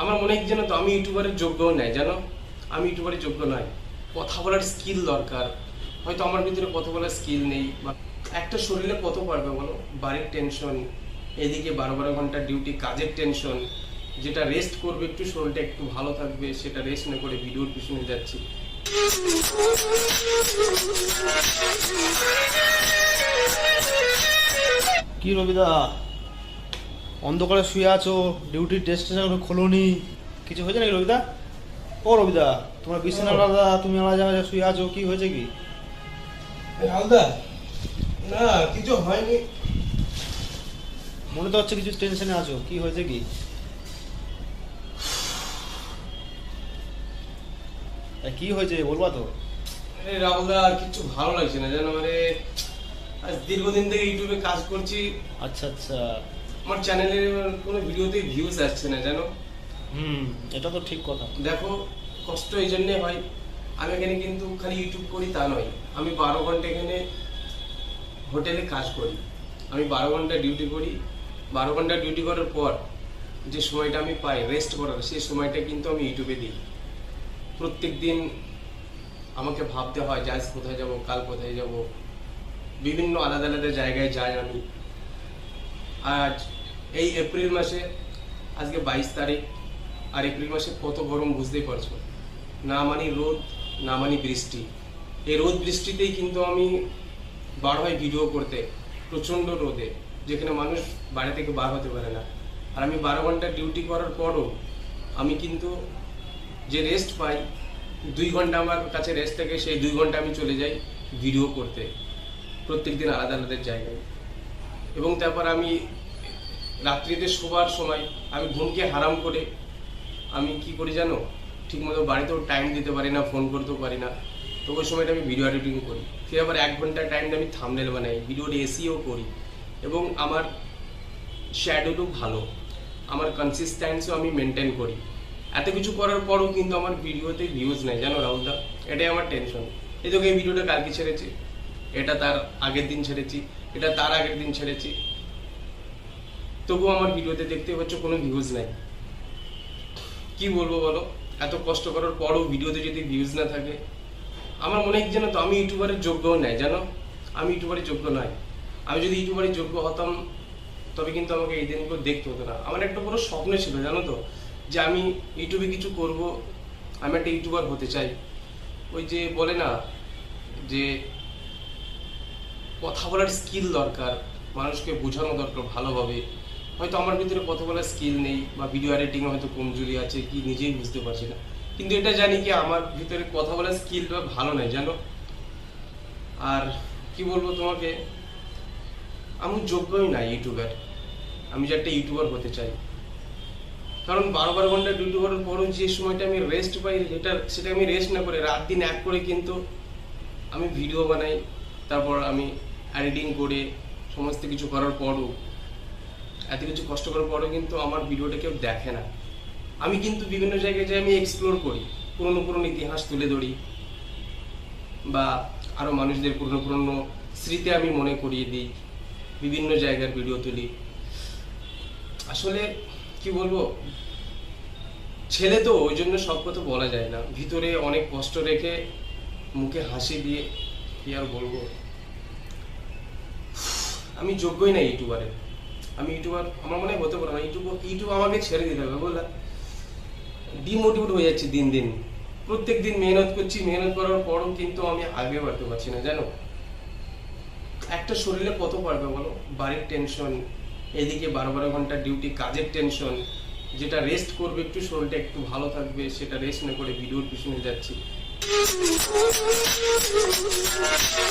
আমার মনে হয় যেন তো, আমি ইউটিউবারের যোগ্য নাই, জানো? আমি ইউটিউবারের যোগ্য নয়। কথা বলার স্কিল দরকার। হয়তো আমার ভিতরে কথা বলার স্কিল নেই, বা একটা শরীরে কত পারবে বলো? বাড়ির টেনশন এদিকে বারো বারো ঘণ্টা ডিউটি কাজের টেনশন যেটা রেস্ট করবে একটু, শরীরটা একটু ভালো থাকবে, সেটা রেস্ট না করে ভিডিওর পিছনে যাচ্ছি। কি রবিদা অন্ধকারে শুয়ে আছো ডিউটির ডেস্টিনেশন খোলোনি। কিছু হয়েছে নাকি রবিদা? ও রবিদা তোমার বিছানা আলাদা তুমি আলাদা জায়গায় শুয়ে আছো কি হয়েছে কি? রাহুলদা না কিছু হয়নি। মনে তো হচ্ছে কিছু টেনশনে আছো কি হয়েছে কি? কি হয়েছে বলবা তো। আরে রাহুলদা আর কিছু ভালো লাগছে না জানো মানে আজ দীর্ঘদিন থেকে ইউটিউবে কাজ করছি। আচ্ছা আচ্ছা। আমার চ্যানেলে কোনো ভিডিওতে ভিউজ আসছে না জানো? হুম এটা তো ঠিক কথা। দেখো কষ্ট এই জন্যে হয় আমি এখানে কিন্তু খালি ইউটিউব করি তা নয়। আমি বারো ঘণ্টা এখানে হোটেলে কাজ করি। আমি বারো ঘণ্টা ডিউটি করি। বারো ঘণ্টা ডিউটি করার পর যে সময়টা আমি পাই রেস্ট করার সেই সময়টা কিন্তু আমি ইউটিউবে দিই। প্রত্যেক দিন আমাকে ভাবতে হয় যে আজ কোথায় যাব কাল কোথায় যাব? বিভিন্ন আলাদা আলাদা জায়গায় যাই আমি। আজ এই এপ্রিল মাসে, আজকে বাইশ তারিখ, আর এপ্রিল মাসে কত গরম বুঝতেই পারছ। না মানি রোদ, না মানি বৃষ্টি। এই রোদ বৃষ্টিতেই কিন্তু আমি বার হয় ভিডিও করতে, প্রচণ্ড রোদে, যেখানে মানুষ বাড়ি থেকে বার হতে পারে না। আর আমি বারো ঘণ্টা ডিউটি করার পরও আমি কিন্তু যে রেস্ট পাই, দুই ঘণ্টা আমার কাছে রেস্ট থাকে, সেই দুই ঘণ্টা আমি চলে যাই ভিডিও করতে। প্রত্যেকদিন আলাদা আলাদা জায়গায়। এবং তারপর আমি রাত্রিতে শোবার সময় আমি ঘুমকে হারাম করে আমি কি করি জানো? ঠিকমতো বাড়িতেও টাইম দিতে পারি না ফোন করতেও পারি না। তো ওই সময়টা আমি ভিডিও এডিটিং করি। ফির আবার এক ঘণ্টা টাইম আমি থামনেল বানাই ভিডিওর এসিও করি। এবং আমার শ্যাডোটাও ভালো। আমার কনসিস্টেন্সিও আমি মেনটেন করি। এত কিছু করার পরও কিন্তু আমার ভিডিওতে ভিউজ নেই। জানো রাহুলদা এটাই আমার টেনশন এই তোকে এই ভিডিওটা কালকে ছেড়েছি। এটা তার আগের দিন ছেড়েছি, এটা তার আগের দিন ছেড়েছি। তবুও আমার ভিডিওতে দেখতে পাচ্ছ কোনো ভিউজ নাই। কি বলব বলো? এত কষ্ট করার পরও ভিডিওতে যদি ভিউজ না থাকে, আমার মনে হয় যেন তো, আমি ইউটিউবারের যোগ্যও নাই, জানো? আমি ইউটিউবারের যোগ্য নয়। আমি যদি ইউটিউবারের যোগ্য হতাম, তবে কিন্তু আমাকে এই দিনগুলো দেখতে হতো না। আমার একটা পুরো স্বপ্ন ছিল, জানো তো, যে আমি ইউটিউবে কিছু করব, আমি একটা ইউটিউবার হতে চাই। ওই যে বলে না, যে কথা বলার স্কিল দরকার, মানুষকে বোঝানো দরকার ভালোভাবে। হয়তো আমার ভিতরে কথা বলার স্কিল নেই বা ভিডিও এডিটিং হয়তো কমজোরি আছে, কি নিজেই বুঝতে পারছি না। কিন্তু এটা জানি কি আমার ভিতরে কথা বলার স্কিলটা ভালো নাই, জানো? আর কি বলব তোমাকে? আমি যোগ্যই না ইউটিউবার। আমি যে একটা ইউটিউবার হতে চাই। কারণ বারো বারো ঘণ্টা ডিউটি করার পরও যে সময়টা আমি রেস্ট পাই, সেটা সেটা আমি রেস্ট না করে রাত দিন এক করে কিন্তু আমি ভিডিও বানাই। তারপর আমি এডিটিং করে সমস্ত কিছু করার পরও, এত কিছু কষ্ট করার পরও কিন্তু আমার ভিডিওটা কেউ দেখে না। আমি কিন্তু বিভিন্ন জায়গায় যে আমি এক্সপ্লোর করি, পুরনো পুরনো ইতিহাস তুলে ধরি বা আরও মানুষদের পুরনো পুরনো স্মৃতি আমি মনে করিয়ে দিই, বিভিন্ন জায়গার ভিডিও তুলি। আসলে কি বলব, ছেলে তো ওই জন্য সব কথা বলা যায় না। ভিতরে অনেক কষ্ট রেখে মুখে হাসি দিয়ে কি আর বলব? আমি যোগ্যই না ইউটিউবারে আমি ইউটিউবার, আমার মনে হতে পারে না। ইউটিউব ইউটিউব আমাকে ছেড়ে দিতে হবে, বুঝলা? ডিমোটিভেট হয়ে যাচ্ছি দিন দিন। প্রত্যেক দিন মেহনত করছি, মেহনত করার পরও কিন্তু আমি আগে বাড়তে পারছি না, জানো? একটা শরীরে কত পারবে বলো? বাড়ির টেনশন এদিকে বারো বারো ঘণ্টা ডিউটি কাজের টেনশন যেটা রেস্ট করবে, একটু শরীরটা একটু ভালো থাকবে, সেটা রেস্ট না করে ভিডিওর পিছনে যাচ্ছি। Thank you.